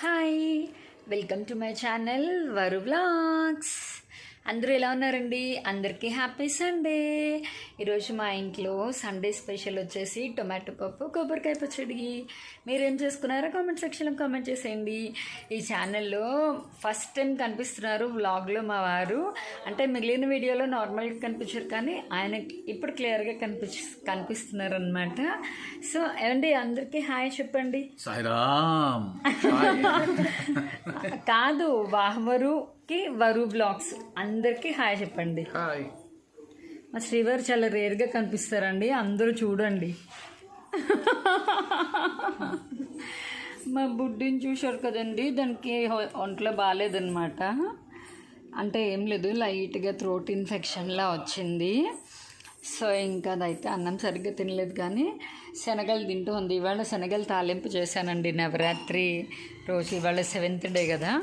Hi welcome to my channel Varu vlogs అందరూ ఎలా ఉన్నారండి? అందరికీ హ్యాపీ సండే ఈరోజు మా ఇంట్లో సండే స్పెషల్ వచ్చేసి టొమాటో పప్పు కొబ్బరికాయ పచ్చడి. మీరేం చేసుకున్నారో కామెంట్ సెక్షన్లో కామెంట్ చేసేయండి. ఈ ఛానల్లో ఫస్ట్ టైం కనిపిస్తున్నారు వ్లాగ్లో మా వారు. అంటే మిగిలిన వీడియోలో నార్మల్గా కనిపించారు కానీ ఆయన ఇప్పుడు క్లియర్గా కనిపి కనిపిస్తున్నారు అనమాట సో ఏమండి అందరికీ హాయ్ చెప్పండి. కాదు వాహవరుకి వరు బ్లాగ్స్. అందరికీ హాయ్ చెప్పండి. హాయ్. మా శ్రీవారు చాలా రేర్గా కనిపిస్తారండి. అందరూ చూడండి. మా బుడ్డిని చూశారు కదండి. దానికి ఒంట్లో బాగాలేదనమాట అంటే ఏం లేదు లైట్గా థ్రోట్ ఇన్ఫెక్షన్లా వచ్చింది. సో ఇంకా అదైతే అన్నం సరిగ్గా తినలేదు కానీ శనగలు తింటూ ఉంది. ఇవాళ శనగలు తాలింపు చేశానండి నవరాత్రి రోజు. ఇవాళ సెవెంత్ డే కదా.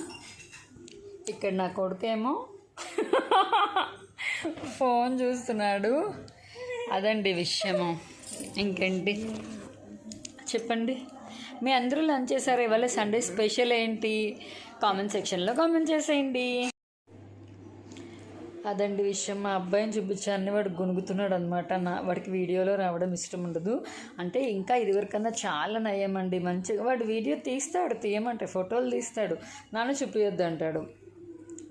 ఇక్కడ నా కొడుకేమో ఫోన్ చూస్తున్నాడు. అదండి విషయము. ఇంకేంటి? చెప్పండి. మీ అందరూ లంచ్ చేశారు? ఇవాళ సండే స్పెషల్ ఏంటి? కామెంట్ సెక్షన్లో కామెంట్ చేసేయండి. అదండి విషయం. మా అబ్బాయిని చూపించాలని వాడు గునుగుతున్నాడు అనమాట నా వాడికి వీడియోలో రావడం ఇష్టం ఉండదు. అంటే ఇంకా ఇదివరకన్నా చాలా నయమండి మంచిగా వాడు వీడియో తీస్తాడు తీయమంటే ఫోటోలు తీస్తాడు. నాన్న చూపించొద్దు అంటాడు.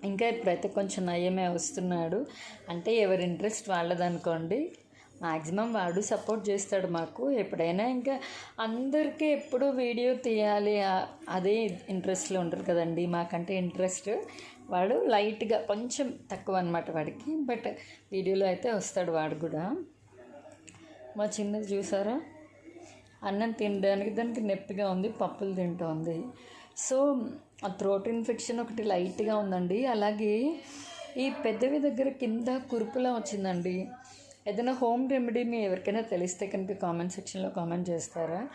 ఇంకా ఇప్పుడైతే కొంచెం నయమే వస్తున్నాడు. అంటే ఎవరి ఇంట్రెస్ట్ వాళ్ళదనుకోండి. మ్యాక్సిమం వాడు సపోర్ట్ చేస్తాడు మాకు. ఎప్పుడైనా ఇంకా అందరికీ ఎప్పుడు వీడియో తీయాలి. అదే ఇంట్రెస్ట్లో ఉంటారు కదండి. మాకంటే ఇంట్రెస్ట్ వాడు లైట్గా కొంచెం తక్కువ అనమాట వాడికి. బట్ వీడియోలో అయితే వస్తాడు వాడు కూడా. మా చిన్నది చూసారా? అన్నం తినడానికి దానికి నొప్పిగా ఉంది పప్పులు తింటోంది. సో థ్రోట్ ఇన్ఫెక్షన్ ఒకటి లైట్గా ఉందండి. అలాగే ఈ పెద్దవి దగ్గర కింద కురుపులా వచ్చిందండి. ఏదైనా హోమ్ రెమెడీ మీ ఎవరికైనా తెలిస్తే కనుక కామెంట్ సెక్షన్లో కామెంట్ చేస్తారా?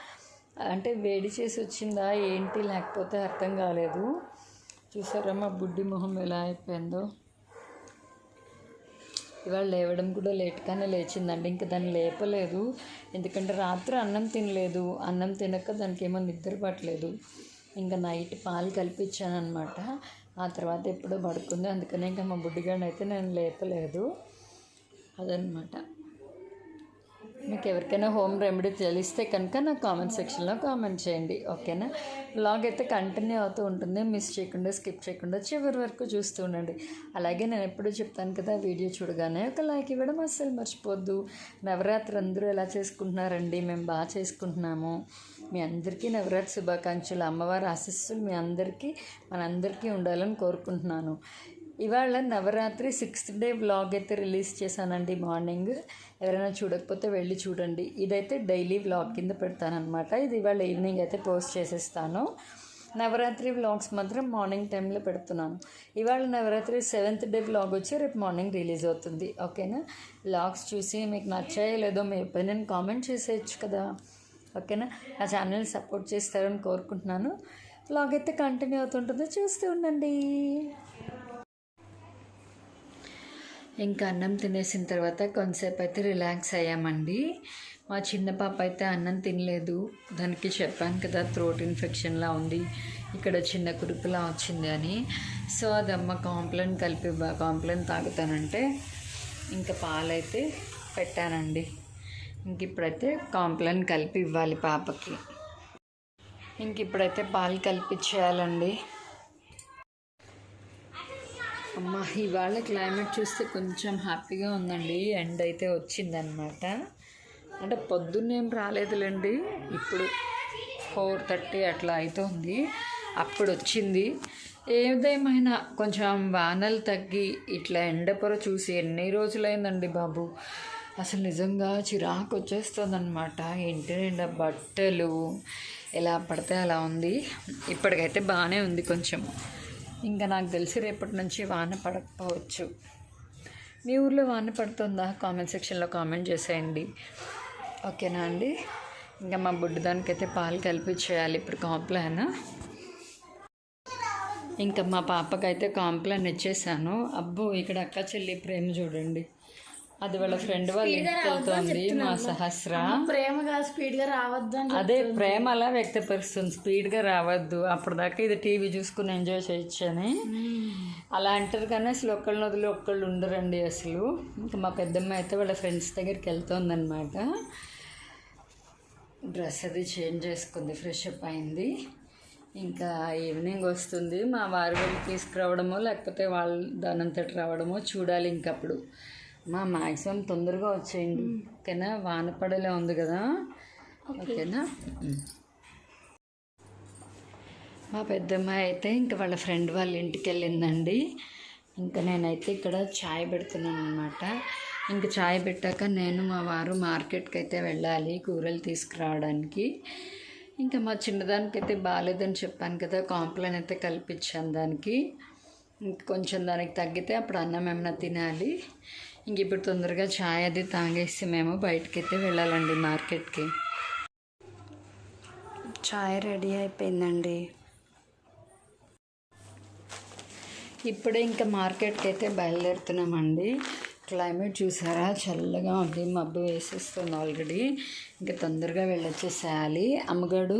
అంటే వేడి చేసి వచ్చిందా ఏంటి లేకపోతే అర్థం కాలేదు. చూసారా మా బుడ్డి మొహం ఎలా అయిపోయిందో? ఇవాళ లేవడం కూడా లేట్గానే లేచిందండి. ఇంకా దాన్ని లేపలేదు. ఎందుకంటే రాత్రి అన్నం తినలేదు. అన్నం తినక దానికి ఏమో నిద్ర పట్టలేదు. ఇంకా నైట్ పాలు కల్పించాను అనమాట ఆ తర్వాత ఎప్పుడో పడుకుంది. అందుకనే ఇంకా మా బుడ్డిగాడిని అయితే నేను లేపలేదు. అదనమాట మీకు ఎవరికైనా హోమ్ రెమెడీ తెలిస్తే కనుక నాకు కామెంట్ సెక్షన్లో కామెంట్ చేయండి. ఓకేనా? బ్లాగ్ అయితే కంటిన్యూ అవుతూ ఉంటుంది. మిస్ చేయకుండా స్కిప్ చేయకుండా చివరి వరకు చూస్తూ ఉండండి. అలాగే నేను ఎప్పుడూ చెప్తాను కదా వీడియో చూడగానే ఒక లైక్ ఇవ్వడం అస్సలు మర్చిపోద్దు. నవరాత్రి అందరూ ఎలా చేసుకుంటున్నారండి? మేము బాగా చేసుకుంటున్నాము. మీ అందరికీ నవరాత్రి శుభాకాంక్షలు. అమ్మవారి ఆశీస్సులు మీ అందరికీ మనందరికీ ఉండాలని కోరుకుంటున్నాను. ఇవాళ నవరాత్రి సిక్స్త్ డే వ్లాగ్ అయితే రిలీజ్ చేశానండి మార్నింగ్. ఎవరైనా చూడకపోతే వెళ్ళి చూడండి. ఇదైతే డైలీ వ్లాగ్ కింద పెడతానమాట ఇది ఇవాళ ఈవినింగ్ అయితే పోస్ట్ చేసేస్తాను. నవరాత్రి వ్లాగ్స్ మాత్రం మార్నింగ్ టైంలో పెడుతున్నాను. ఇవాళ నవరాత్రి సెవెంత్ డే వ్లాగ్ వచ్చి రేపు మార్నింగ్ రిలీజ్ అవుతుంది. ఓకేనా? వ్లాగ్స్ చూసి మీకు నచ్చాయో లేదో మీ ఒపీనియన్ కామెంట్ చేసేయచ్చు కదా. ఓకేనా? నా ఛానల్ సపోర్ట్ చేస్తారని కోరుకుంటున్నాను. బ్లాగ్ అయితే కంటిన్యూ అవుతుంటుందో. చూస్తూ ఉండండి. ఇంకా అన్నం తినేసిన తర్వాత కొంతసేపు అయితే రిలాక్స్ అయ్యామండి. మా చిన్న పాప అయితే అన్నం తినలేదు. దానికి చెప్పాను కదా థ్రోట్ ఇన్ఫెక్షన్లా ఉంది. ఇక్కడ చిన్న కురుపులా వచ్చింది అని. సో అది అమ్మ కాంప్లైంట్ కలిపి కాంప్లైంట్ తాగుతానంటే ఇంకా పాలైతే పెట్టానండి. ఇంక ఇప్పుడైతే కాంప్లైంట్ కలిపి ఇవ్వాలి పాపకి. ఇంక ఇప్పుడైతే పాలు కలిపించేయాలండి అమ్మ ఇవాళ క్లైమేట్ చూస్తే కొంచెం హ్యాపీగా ఉందండి. ఎండ్ అయితే వచ్చిందనమాట అంటే పొద్దున్నేం రాలేదులేండి. ఇప్పుడు ఫోర్ థర్టీ అట్లా అవుతుంది అప్పుడు వచ్చింది. ఏదేమైనా కొంచెం వానలు తగ్గి ఇట్లా ఎండపొర చూసి ఎన్ని రోజులైందండి బాబు? అసలు నిజంగా చిరాకు వచ్చేస్తుంది అనమాట ఇంటి నిండా బట్టలు ఎలా పడితే అలా ఉంది. ఇప్పటికైతే బాగానే ఉంది కొంచెం. ఇంకా నాకు తెలిసి రేపటి నుంచి వాన పడకపోవచ్చు. మీ ఊర్లో వాన పడుతుందా? కామెంట్ సెక్షన్లో కామెంట్ చేసేయండి. ఓకేనా అండి? ఇంకా మా బుడ్డదానికైతే పాలు కలిపించేయాలి ఇప్పుడు కాంప్లాన్ ఇంకా మా పాపకైతే కాంప్లాన్ ఇచ్చేసాను. అబ్బో ఇక్కడ అక్క చెల్లి ప్రేమ చూడండి. అది వాళ్ళ ఫ్రెండ్ వాళ్ళ ఇంటికి వెళ్తోంది మా సహస్ర. ప్రేమగా స్పీడ్గా రావద్దు అదే ప్రేమ అలా వ్యక్తపరుస్తుంది. స్పీడ్గా రావద్దు. అప్పటిదాకా ఇది టీవీ చూసుకుని ఎంజాయ్ చేయొచ్చు అని. అలా అంటారు కానీ అసలు ఒక్కళ్ళని వదిలి ఒక్కళ్ళు ఉండరండి అసలు. ఇంకా మా పెద్దమ్మ అయితే వాళ్ళ ఫ్రెండ్స్ దగ్గరికి వెళ్తోందనమాట డ్రెస్ అది చేంజ్ చేసుకుంది ఫ్రెష్ అప్ అయింది. ఇంకా ఈవినింగ్ వస్తుంది. మా వారు వెళ్ళి తీసుకురావడమో లేకపోతే వాళ్ళు దానంతటి రావడమో చూడాలి ఇంకప్పుడు. మా మ్యాక్సిమం తొందరగా వచ్చేయండి. ఓకేనా? వాన పడేలా ఉంది కదా? ఓకేనా. మా పెద్దమ్మాయి అయితే ఇంకా వాళ్ళ ఫ్రెండ్ వాళ్ళ ఇంటికి వెళ్ళిందండి. ఇంకా నేనైతే ఇక్కడ చాయ్ పెడుతున్నాను అనమాట ఇంకా చాయ్ పెట్టాక నేను మా వారు మార్కెట్కి అయితే వెళ్ళాలి కూరలు తీసుకురావడానికి. ఇంకా మా చిన్నదానికి అయితే బాగాలేదని చెప్పాను కదా కాంప్లైన్ అయితే కల్పించాను దానికి. ఇంక కొంచెం దానికి తగ్గితే అప్పుడు అన్నం ఏమైనా తినాలి. ఇంక ఇప్పుడు తొందరగా చాయ్ అది తాగేసి మేము బయటకి అయితే వెళ్ళాలండి మార్కెట్కి. చాయ్ రెడీ అయిపోయిందండి. ఇప్పుడే ఇంకా మార్కెట్కి అయితే బయలుదేరుతున్నామండి. క్లైమేట్ చూసారా? చల్లగా ఉంది. మబ్బు వేసేస్తుంది ఆల్రెడీ. ఇంకా తొందరగా వెళ్ళొచ్చేసేయాలి. అమ్మగాడు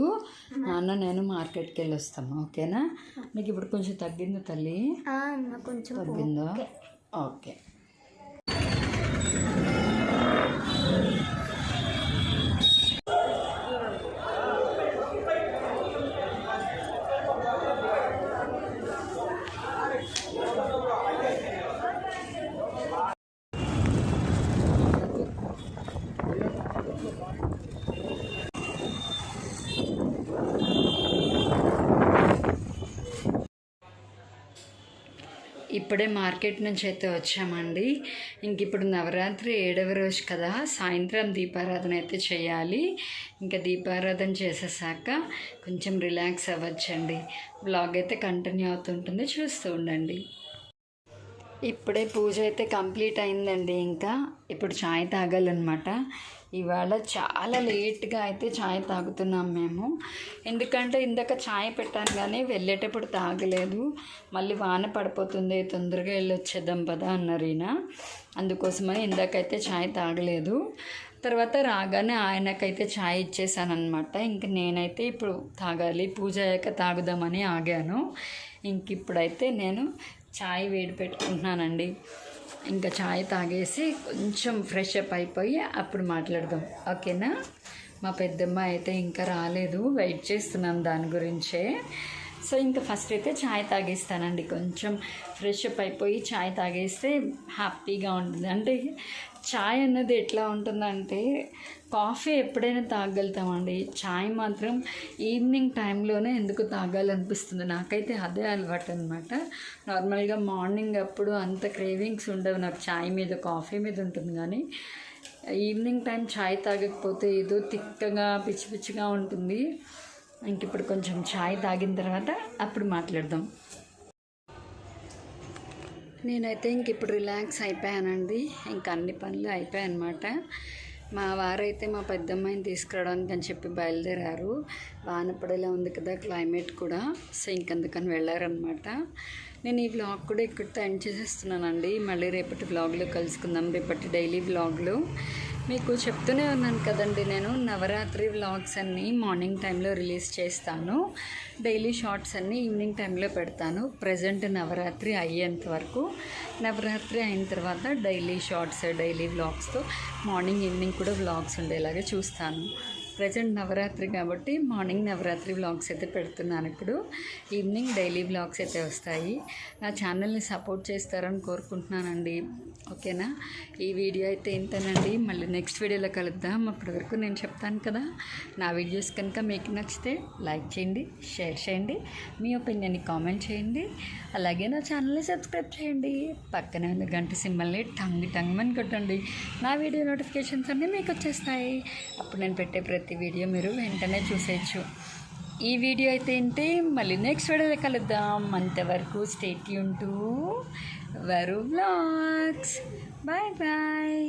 నాన్న నేను మార్కెట్కి వెళ్ళి వస్తాము ఓకేనా నీకు ఇప్పుడు కొంచెం తగ్గిందా తల్లి? కొంచెం తగ్గిందా? ఓకే. ఇప్పుడే మార్కెట్ నుంచి అయితే వచ్చామండి. ఇంక ఇప్పుడు నవరాత్రి ఏడవ రోజు కదా సాయంత్రం దీపారాధన అయితే చేయాలి. ఇంకా దీపారాధన చేసేసాక కొంచెం రిలాక్స్ అవ్వచ్చండి. బ్లాగ్ అయితే కంటిన్యూ అవుతుంటుంది చూస్తూ ఉండండి. ఇప్పుడే పూజ అయితే కంప్లీట్ అయిందండి. ఇంకా ఇప్పుడు చాయ్ తాగాలన్నమాట. ఇవాళ చాలా లేట్గా అయితే చాయ్ తాగుతున్నాం మేము. ఎందుకంటే ఇందాక చాయ్ పెట్టాను కానీ వెళ్ళేటప్పుడు తాగలేదు. మళ్ళీ వాన పడిపోతుంది తొందరగా వెళ్ళి వచ్చేద్దాం పదా అన్నారు ఈయన అందుకోసమని ఇందాకైతే చాయ్ తాగలేదు. తర్వాత రాగానే ఆయనకైతే చాయ్ ఇచ్చేసానమాట ఇంక నేనైతే ఇప్పుడు తాగాలి పూజ అయ్యాక తాగుదామని ఆగాను. ఇంక ఇప్పుడైతే నేను చాయ్ వేడి పెట్టుకుంటున్నానండి. ఇంకా చాయ్ తాగేసి కొంచెం ఫ్రెష్ అప్ అయిపోయి అప్పుడు మాట్లాడదాం. ఓకేనా? మా పెద్దమ్మ అయితే ఇంకా రాలేదు. వెయిట్ చేస్తున్నాం దాని గురించే. సో ఇంకా ఫస్ట్ అయితే చాయ్ తాగేస్తానండి. కొంచెం ఫ్రెష్ అప్ అయిపోయి ఛాయ్ తాగేస్తే హ్యాపీగా ఉంటుంది. అంటే చాయ్ అన్నది ఎట్లా ఉంటుందంటే కాఫీ ఎప్పుడైనా తాగలుగుతామండి. చాయ్ మాత్రం ఈవినింగ్ టైంలోనే ఎందుకు తాగాలనిపిస్తుంది? నాకైతే అదే అలవాటు అనమాట నార్మల్గా మార్నింగ్ అప్పుడు అంత క్రేవింగ్స్ ఉండవు. నాకు చాయ్ మీద కాఫీ మీద ఉంటుంది కానీ ఈవినింగ్ టైం చాయ్ తాగకపోతే ఏదో తిక్కగా పిచ్చి పిచ్చిగా ఉంటుంది. ఇంక ఇప్పుడు కొంచెం చాయ్ తాగిన తర్వాత అప్పుడు మాట్లాడదాం. నేనైతే ఇంక ఇప్పుడు రిలాక్స్ అయిపోయానండి. ఇంక అన్ని పనులు అయిపోయాయన్నమాట మా వారైతే మా పెద్దమ్మాయిని తీసుకురావడానికి అని చెప్పి బయలుదేరారు. వానపడేలా ఉంది కదా క్లైమేట్ కూడా సో ఇంకందుకని వెళ్ళారనమాట నేను ఈ వ్లాగ్ కూడా ఇక్కడితో ఎండ్ చేసేస్తున్నానండి. మళ్ళీ రేపటి బ్లాగ్లో కలుసుకుందాం. రేపటి డైలీ బ్లాగ్లో మీకు చెప్తూనే ఉన్నాను కదండి నేను. నవరాత్రి వ్లాగ్స్ అన్నీ మార్నింగ్ టైంలో రిలీజ్ చేస్తాను. డైలీ షార్ట్స్ అన్నీ ఈవినింగ్ టైంలో పెడతాను. ప్రజెంట్ నవరాత్రి అయ్యేంత వరకు. నవరాత్రి అయిన తర్వాత డైలీ షార్ట్స్ డైలీ వ్లాగ్స్తో మార్నింగ్ ఈవినింగ్ కూడా వ్లాగ్స్ ఉండేలాగా చూస్తాను. ప్రజెంట్ నవరాత్రి కాబట్టి మార్నింగ్ నవరాత్రి వ్లాగ్స్ అయితే పెడుతున్నాను ఇప్పుడు. ఈవినింగ్ డైలీ వ్లాగ్స్ అయితే వస్తాయి. నా ఛానల్ని సపోర్ట్ చేస్తారని కోరుకుంటున్నానండి. ఓకేనా? ఈ వీడియో అయితే ఇంతేనండి. మళ్ళీ నెక్స్ట్ వీడియోలో కలుద్దాం. అప్పటి వరకు నేను చెప్తాను కదా. నా వీడియోస్ కనుక మీకు నచ్చితే లైక్ చేయండి షేర్ చేయండి మీ ఒపీనియన్ని కామెంట్ చేయండి. అలాగే నా ఛానల్ని సబ్స్క్రైబ్ చేయండి. పక్కనే ఉన్న గంట సింబల్ని టంగ్ టంగ్ అని కొట్టండి. నా వీడియో నోటిఫికేషన్స్ అన్నీ మీకు వచ్చేస్తాయి. అప్పుడు నేను పెట్టే ప్రతి ప్రతి వీడియో మీరు వెంటనే చూసేయచ్చు. ఈ వీడియో అయితే ఏంటి? మళ్ళీ నెక్స్ట్ వీడియో కలుద్దాం. అంతవరకు స్టేట్ యూన్ టు వరు బ్లాగ్స్ బాయ్ బాయ్